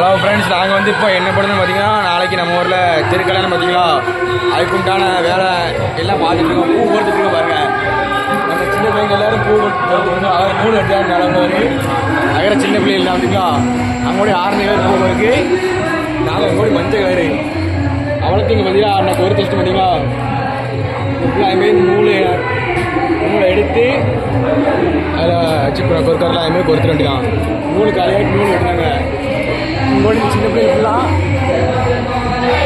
Hello friends நாங்கள் வந்து இப்போ என்ன பண்ணுறோம் பார்த்தீங்கன்னா நாளைக்கு நம்ம ஊரில் திருக்கல்யாணம் பார்த்தீங்களா அதுக்குண்டான வேலை எல்லாம் பார்த்துட்டு இருக்கோம் பூ கொடுத்துட்டு இருக்கோம் பாருங்க நம்ம சின்ன பிள்ளைங்க எல்லாரும் பூ போட்டு அவர் மூணு எடுத்தாங்க நடந்தவர் அகர சின்ன பிள்ளைகள் பார்த்தீங்களா நம்மளுடைய ஆறு கலர் பூ இருக்கு நாங்கள் கூட மஞ்சள் கலரு அவளுக்கு இங்கே பார்த்தீங்களா அன்னைக்கு ஒரு டெஸ்ட் பார்த்தீங்களா இப்படி அதுமாரி நூல் நூலை எடுத்து அதில் வச்சு கொறுக்கறலாம் அதுமாரி கொறுத்துட்டு வந்துட்டான் நூல் காலையாக நூல் எடுத்தாங்க உங்களோட சின்ன பிள்ளைகள்லாம்.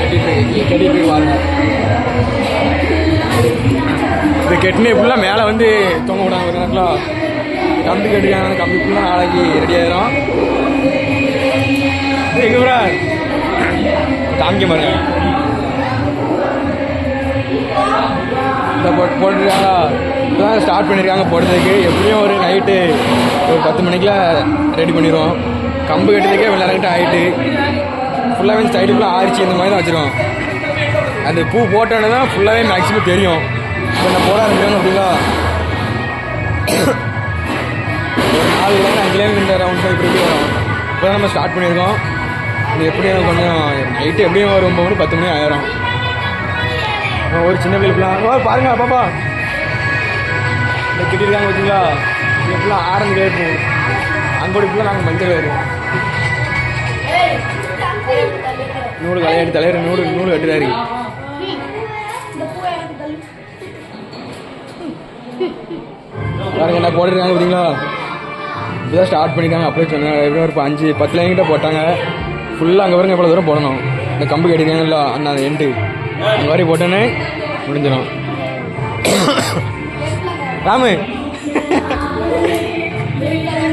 கட்டிட்டு கட்டிட்டு வாங்க இது ஃபுல்லாக மேலே வந்து தொங்க விடாங்க ஒரு நேரத்தில் கம்பி கட்டிருக்காங்க. கம்பி ஃபுல்லாக நாளைக்கு ரெடி ஆயிரும். எங்கே கூட காமிக்க பாருங்க இந்த போட்டு போட்டுருக்காங்க இப்போதான் ஸ்டார்ட் பண்ணியிருக்காங்க போடுறதுக்கு. எப்படியும் ஒரு நைட்டு ஒரு பத்து மணிக்கெலாம் ரெடி பண்ணிடுவோம் கம்பு கட்டுறதுக்கே இவ்வளோ ஆகிட்டு ஃபுல்லாகவே சைடு ஃபுல்லாக ஆரிச்சு இந்த மாதிரி தான் வச்சுருவோம் அந்த பூ போட்டோன்னே தான் ஃபுல்லாகவே மேக்ஸிமம் தெரியும். இப்போ நான் போட ஆரம்பிக்கணும் அப்படிங்களா ஒரு நாலு லைன் அஞ்சு இந்த ரவுண்ட் இப்படி இப்படி வரும். இப்போ தான் நம்ம ஸ்டார்ட் பண்ணியிருக்கோம். இது எப்படியும் கொஞ்சம் நைட்டு எப்படியும் ஒரு ஒம்பது மணி பத்து மணி ஆயிரும். ஒரு சின்ன பிள்ளைலாம் ஓ பாருங்க பாப்பா. இந்த கிட்டிருக்காங்க பார்த்தீங்களா எப்படிலாம் ஆரஞ்சு கேட்போம் ஃபுல்லாக நாங்கள் மஞ்சள் கலர் நூறு கலையாடி தலைவர் நூறு நூறு கட்டுறாரு பாருங்க என்ன போட்டுருக்காங்க பார்த்தீங்களா? இப்போதான் ஸ்டார்ட் பண்ணியிருக்காங்க அப்படியே சொன்னாங்க எப்படியும் ஒரு அஞ்சு பத்து லைன் கிட்ட போட்டாங்க. ஃபுல்லாக அங்கே பாருங்க எவ்வளோ தூரம் போடணும். இந்த கம்பு கட்டிருக்காங்கல்ல அந்த எண்டு அந்த மாதிரி போட்டோன்னே முடிஞ்சிடும். ராமு.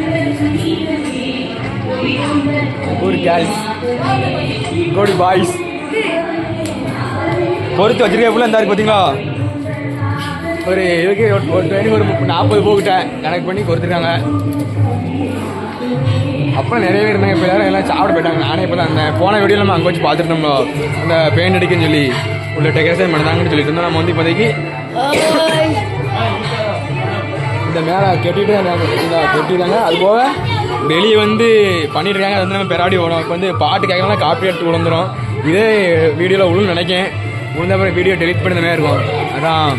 ஒரு கேர்ள்ஸ் கோடி பாய்ஸ் பொறுத்து வச்சிருக்க ஃபுல்லாக இருந்தாரு பார்த்தீங்களா ஒரு இதுக்கு ஒரு- ட்ரெயினுக்கு ஒரு நாற்பது போகிட்டேன் கணக்கு பண்ணி கொடுத்துருக்காங்க. அப்புறம் நிறைய பேர் இருந்தாங்க. இப்போ எல்லாரும் எல்லாம் சாப்பிட போயிட்டாங்க. நானே இப்போ தான் அந்த போன வீடியோ நம்ம அங்கே வச்சு பார்த்துருந்தோம்ல அந்த பெயிண்ட் அடிக்குன்னு சொல்லி. உள்ள டெக்கரேஷன் பண்ணாங்கன்னு சொல்லிட்டு இருந்தோம். நம்ம வந்து இப்போதைக்கு இந்த மேலே கெட்டிட்டு கெட்டிட்டாங்க. அது போக வெளியே வந்து பண்ணிட்டு இருக்காங்க அது வந்து நம்ம பெராடி ஓடும். இப்போ வந்து பாட்டு கேட்கலாம் காப்பி எடுத்து விழுந்துடும் இதே வீடியோவில் விழுன்னு நினைக்கேன். விழுந்த அப்புறம் வீடியோ டெலிட் பண்ண மாதிரி இருக்கும். அதான்.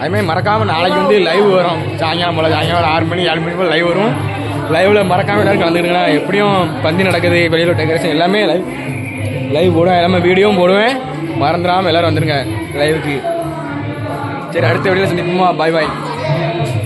அதுமாதிரி மறக்காமல் நாளைக்கு வந்து லைவ் வரும். சாயங்காலம் போல் சாயங்காலம் ஒரு ஆறு மணி ஏழு மணி போல் லைவ் வரும். லைவில் மறக்காமல் எல்லாரும் கலந்துக்கிடுங்க எப்படியும் பந்தி நடக்குது வெளியில் டெக்கரேஷன் எல்லாமே லைவ் லைவ் போடுவேன். எல்லாமே வீடியோவும் போடுவேன். மறந்துடாமல் எல்லோரும் வந்துடுங்க லைவுக்கு சரி அடுத்த வீடியோவில் சந்திப்போமா? பாய் பாய் Amém.